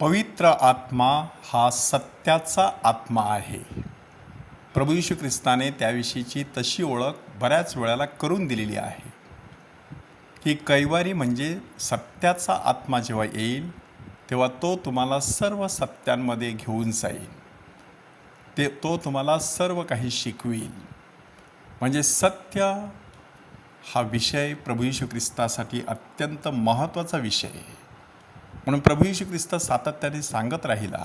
पवित्र आत्मा हा सत्याचा आत्मा आहे. प्रभू यशू ख्रिस्ताने त्याविषयीची तशी ओळख बऱ्याच वेळेला करून दिलेली आहे. की कैवारी म्हणजे सत्याचा आत्मा जेव्हा येईल तेव्हा तो तुम्हाला सर्व सत्यांमध्ये घेऊन जाईल. ते तो तुम्हाला सर्व काही शिकवेल. म्हणजे सत्य हा विषय प्रभू यशू ख्रिस्तासाठी अत्यंत महत्त्वाचा विषय आहे. म्हणून प्रभू येशू ख्रिस्त सातत्याने सांगत राहिला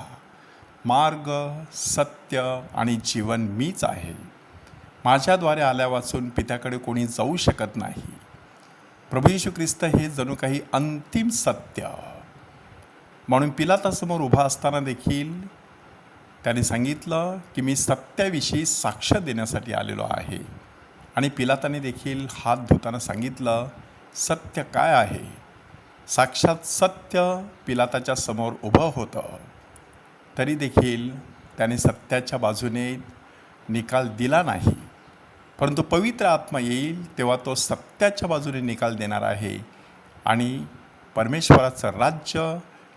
मार्ग सत्य आणि जीवन मीच आहे. माझ्याद्वारे आल्या वाचून पित्याकडे कोणी जाऊ शकत नाही. प्रभू येशू ख्रिस्त हे जणू काही अंतिम सत्य. म्हणून पिलातासमोर उभा असताना देखील त्याने सांगितलं की मी सत्याविषयी साक्ष देण्यासाठी आलेलो आहे. आणि पिलाताने देखील हात धुताना सांगितलं सत्य काय आहे? साक्षात सत्य पिलाताच्या समोर उभं होतं. तरी देखील त्याने सत्याच्या बाजूने निकाल दिला नाही. परंतु पवित्र आत्मा येईल तेव्हा तो सत्याच्या बाजूने निकाल देणार आहे आणि परमेश्वराचं राज्य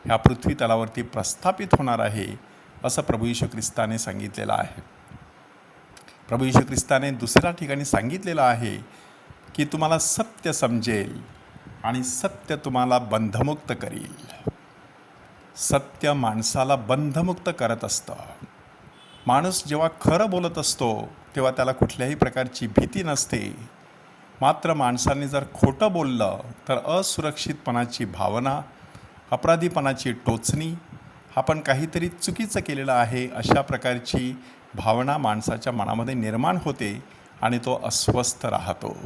ह्या पृथ्वी तलावरती प्रस्थापित होणार आहे असं प्रभू यशू ख्रिस्ताने सांगितलेलं आहे. प्रभू यशू ख्रिस्ताने दुसऱ्या ठिकाणी सांगितलेलं आहे की तुम्हाला सत्य समजेल. आणि सत्य तुम्हाला बंधमुक्त करील. सत्य माणसाला बंधमुक्त करत असतं. माणूस जेव्हा खरं बोलत असतो तेव्हा त्याला कुठल्याही प्रकारची भीती नसते. मात्र माणसाने जर खोटं बोललं तर असुरक्षितपणाची भावना अपराधीपणाची टोचणी आपण काहीतरी चुकीचं केलेलं आहे अशा प्रकारची भावना माणसाच्या मनामध्ये निर्माण होते आणि तो अस्वस्थ राहतो.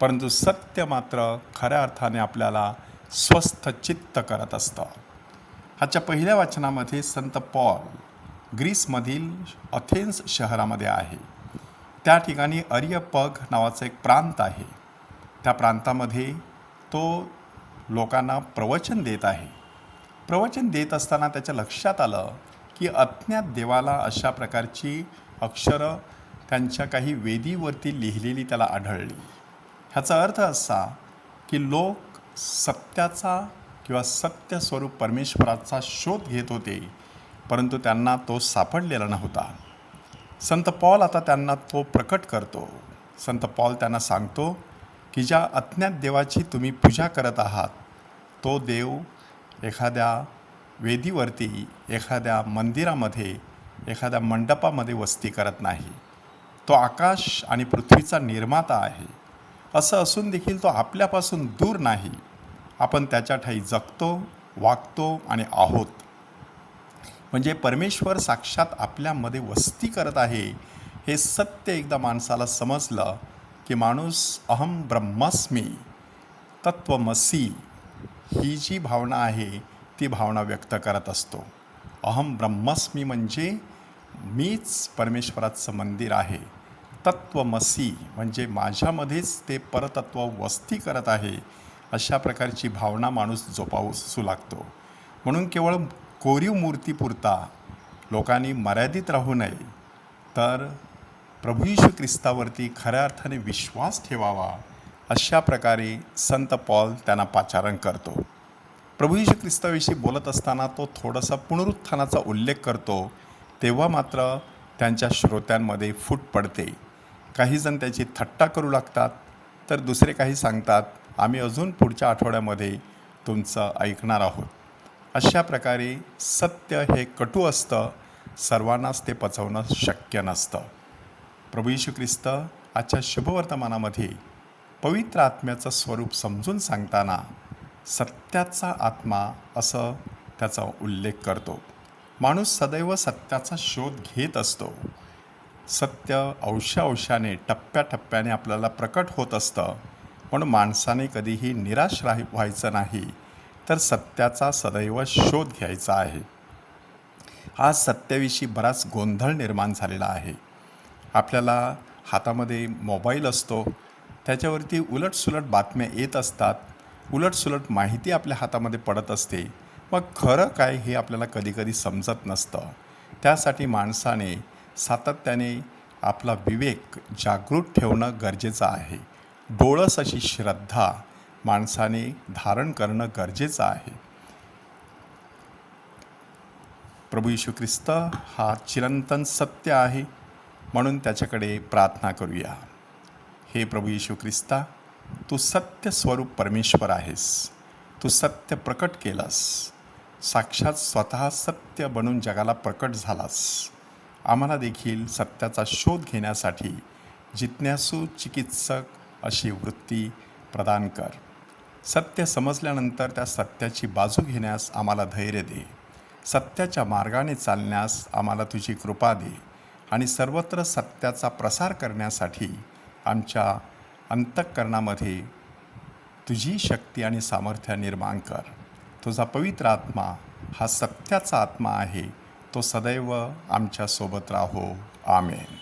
परंतु सत्य मात्र खऱ्या अर्थाने आपल्याला स्वस्थ चित्त करत असतं. आजच्या पहिल्या वाचनामध्ये संत पॉल ग्रीसमधील अथेन्स शहरामध्ये आहे. त्या ठिकाणी अर्यपग नावाचं एक प्रांत आहे. त्या प्रांतामध्ये तो लोकांना प्रवचन देत आहे. प्रवचन देत असताना त्याच्या लक्षात आलं की अज्ञात देवाला अशा प्रकारची अक्षरं त्यांच्या काही वेदीवरती लिहिलेली त्याला आढळली. ह्याचा अर्थ असा की लोक सत्याचा किंवा सत्य स्वरूप परमेश्वराचा शोध घेत होते परंतु त्यांना तो सापडलेला नव्हता. संत पॉल आता त्यांना तो प्रकट करतो. संत पॉल त्यांना सांगतो की ज्या अज्ञात देवाची तुम्ही पूजा करत आहात तो देव एखाद्या वेदीवरती एखाद्या मंदिरामध्ये एखाद्या मंडपामध्ये वस्ती करत नाही. तो आकाश आणि पृथ्वीचा निर्माता आहे. असं असून देखील तो आपल्यापासून दूर नाही. आपण त्याच्या ठाई जगतो वागतो आणि आहोत. म्हणजे परमेश्वर साक्षात आपल्यामध्ये वस्ती करत आहे हे सत्य एकदा माणसाला समजलं की माणूस अहम ब्रह्मास्मी तत्वमसी ही जी भावना आहे ती भावना व्यक्त करत असतो. अहम ब्रह्मास्मी म्हणजे मीच परमेश्वराचं मंदिर आहे. परतत्वमसी म्हणजे माझ्यामध्येच ते परतत्व वस्ती करत आहे अशा प्रकारची भावना माणूस जोपावसू लागतो. म्हणून केवळ कोरीव मूर्तीपुरता लोकांनी मर्यादित राहू नये तर प्रभू यशू ख्रिस्तावरती खऱ्या अर्थाने विश्वास ठेवावा अशा प्रकारे संत पॉल त्यांना पाचारण करतो. प्रभू यशू ख्रिस्ताविषयी बोलत असताना तो थोडासा पुनरुत्थानाचा उल्लेख करतो तेव्हा मात्र त्यांच्या श्रोत्यांमध्ये फूट पडते. काहीजण त्याची थट्टा करू लागतात तर दुसरे काही सांगतात आम्ही अजून पुढच्या आठवड्यामध्ये तुमचं ऐकणार आहोत. अशा प्रकारे सत्य हे कटू असतं सर्वांनाच ते पचवणं शक्य नसतं. प्रभू यशू ख्रिस्त आजच्या शुभवर्तमानामध्ये पवित्र आत्म्याचं स्वरूप समजून सांगताना सत्याचा आत्मा असं त्याचा उल्लेख करतो. माणूस सदैव सत्याचा शोध घेत असतो. सत्य अंशांशाने टप्प्याटप्प्याने आपल्याला प्रकट होत असतं. म्हणून माणसाने कधीही निराश राही व्हायचं नाही तर सत्याचा सदैव शोध घ्यायचा आहे. आज सत्याविषयी बराच गोंधळ निर्माण झालेला आहे. आपल्याला हातामध्ये मोबाईल असतो. त्याच्यावरती उलटसुलट बातम्या येत असतात. उलटसुलट माहिती आपल्या हातामध्ये पडत असते. मग खरं काय हे आपल्याला कधीकधी समजत नसतं. त्यासाठी माणसाने सातत्याने आपला विवेक जागृत ठेवणं गरजेचं आहे. डोळस अशी श्रद्धा माणसाने धारण करणं गरजेचं आहे. प्रभू यशू ख्रिस्त हा चिरंतन सत्य आहे म्हणून त्याच्याकडे प्रार्थना करूया. हे प्रभू यशू ख्रिस्ता तू सत्य स्वरूप परमेश्वर आहेस. तू सत्य प्रकट केलास. साक्षात स्वतः सत्य बनून जगाला प्रकट झालास. आम्हाला देखील सत्याचा शोध घेण्यासाठी जिज्ञासू चिकित्सक अशी वृत्ती प्रदान कर. सत्य समजल्यानंतर त्या सत्याची बाजू घेण्यास आम्हाला धैर्य दे. सत्याच्या मार्गाने चालण्यास आम्हाला तुझी कृपा दे आणि सर्वत्र सत्याचा प्रसार करण्यासाठी आमच्या अंतःकरणामध्ये तुझी शक्ती आणि सामर्थ्य निर्माण कर. तुझा पवित्र आत्मा हा सत्याचा आत्मा आहे. तो सदैव आमच्यासोबत राहो. आमेन.